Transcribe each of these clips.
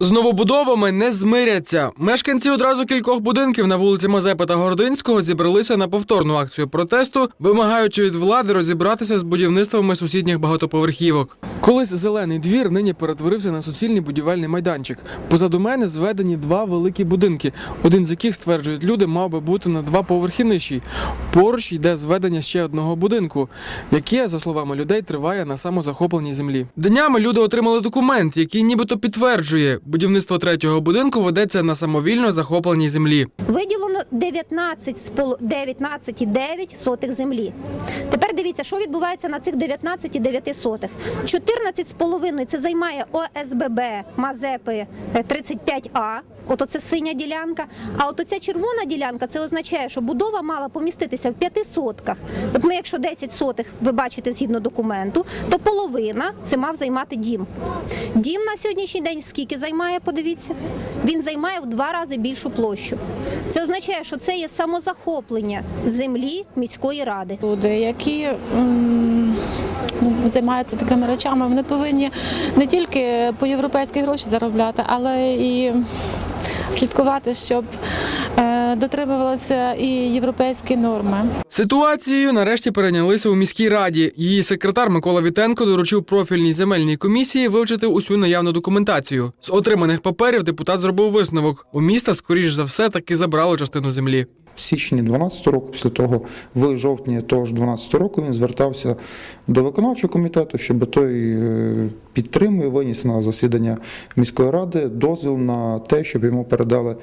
З новобудовами не змиряться. Мешканці одразу кількох будинків на вулиці Мазепи та Гординського зібралися на повторну акцію протесту, вимагаючи від влади розібратися з будівництвами сусідніх багатоповерхівок. Колись зелений двір нині перетворився на суцільний будівельний майданчик. Позаду мене зведені два великі будинки, один з яких стверджують люди, мав би бути на два поверхи нижчий. Поруч йде зведення ще одного будинку, яке, за словами людей, триває на самозахопленій землі. Днями люди отримали документ, який нібито підтверджує, будівництво третього будинку ведеться на самовільно захопленій землі. Виділено 19 з поло- 19,9 сотих землі. Тепер дивіться, що відбувається на цих 19,9 сотих. 14 з половиною це займає ОСББ Мазепи е, 35А. От оце синя ділянка. А от оця червона ділянка це означає, що будова мала поміститися в 5 сотках. От ми, якщо 10 сотих, ви бачите згідно документу, то половина це мав займати дім. Дім на сьогоднішній день скільки займає, подивіться. Він займає в два рази більшу площу. Це означає, що це є самозахоплення землі міської ради. Люди, які займаються такими речами, вони повинні не тільки по європейські гроші заробляти, але і слідкувати, щоб е, дотримувалися і європейські норми. Ситуацією нарешті перейнялися у міській раді. Її секретар Микола Вітенко доручив профільній земельній комісії вивчити усю наявну документацію. З отриманих паперів депутат зробив висновок. У міста, скоріш за все, таки забрало частину землі. В січні 12 року, після того, в жовтні того ж 12 року, він звертався до виконавчого комітету, щоб той підтримав і виніс на засідання міської ради дозвіл на те, щоб йому передали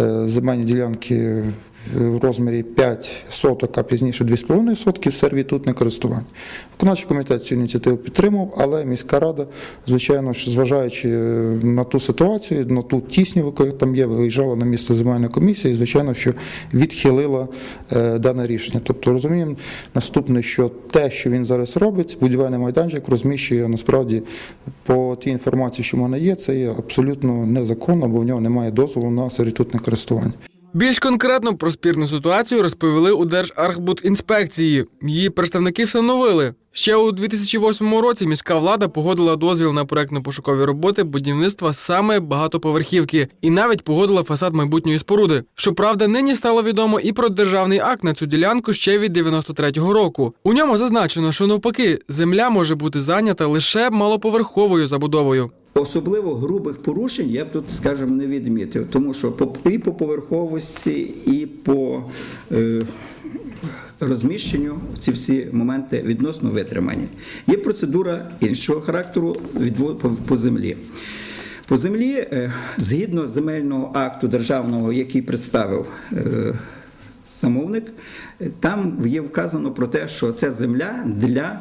е, земельні ділянки в розмірі 5 соток, а пізніше 2,5 сотки сервітутне користування. Виконавчий комітет цю ініціативу підтримав, але міська рада, звичайно ж, зважаючи е, на ту ситуацію, на ту тісню, яка там є, виїжджала на місце земельної комісії, звичайно, що відхилила е, дане рішення. Тобто розуміємо наступне, що те, що він зараз робить, будівельний майданчик розміщує насправді по тій інформації, що в мене є, це є абсолютно незаконно, бо в нього немає дозволу на сервітутне користування. Більш конкретно про спірну ситуацію розповіли у Держархбудінспекції. Її представники встановили. Ще у 2008 році міська влада погодила дозвіл на проектно-пошукові роботи будівництва саме багатоповерхівки і навіть погодила фасад майбутньої споруди. Щоправда, нині стало відомо і про державний акт на цю ділянку ще від 93-го року. У ньому зазначено, що навпаки, земля може бути зайнята лише малоповерховою забудовою. Особливо грубих порушень я б тут, скажімо, не відмітив, тому що і по поверховості, і по е, розміщенню ці всі моменти відносно витримані. Є процедура іншого характеру по, землі. По землі, е, згідно земельного акту державного, який представив е, замовник, там є вказано про те, що це земля для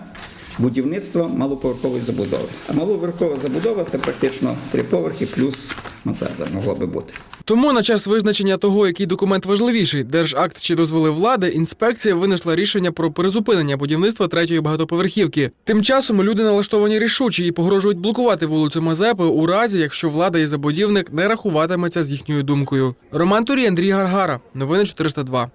будівництва малоповерхової забудови. А малоповерхова забудова це практично три поверхи плюс мансарда могло би бути. Тому на час визначення того, який документ важливіший, держакт чи дозволи влади, інспекція винесла рішення про призупинення будівництва третьої багатоповерхівки. Тим часом люди налаштовані рішучі і погрожують блокувати вулицю Мазепи у разі, якщо влада і забудівник не рахуватиметься з їхньою думкою. Роман Турій, Андрій Гаргара. Новини 402.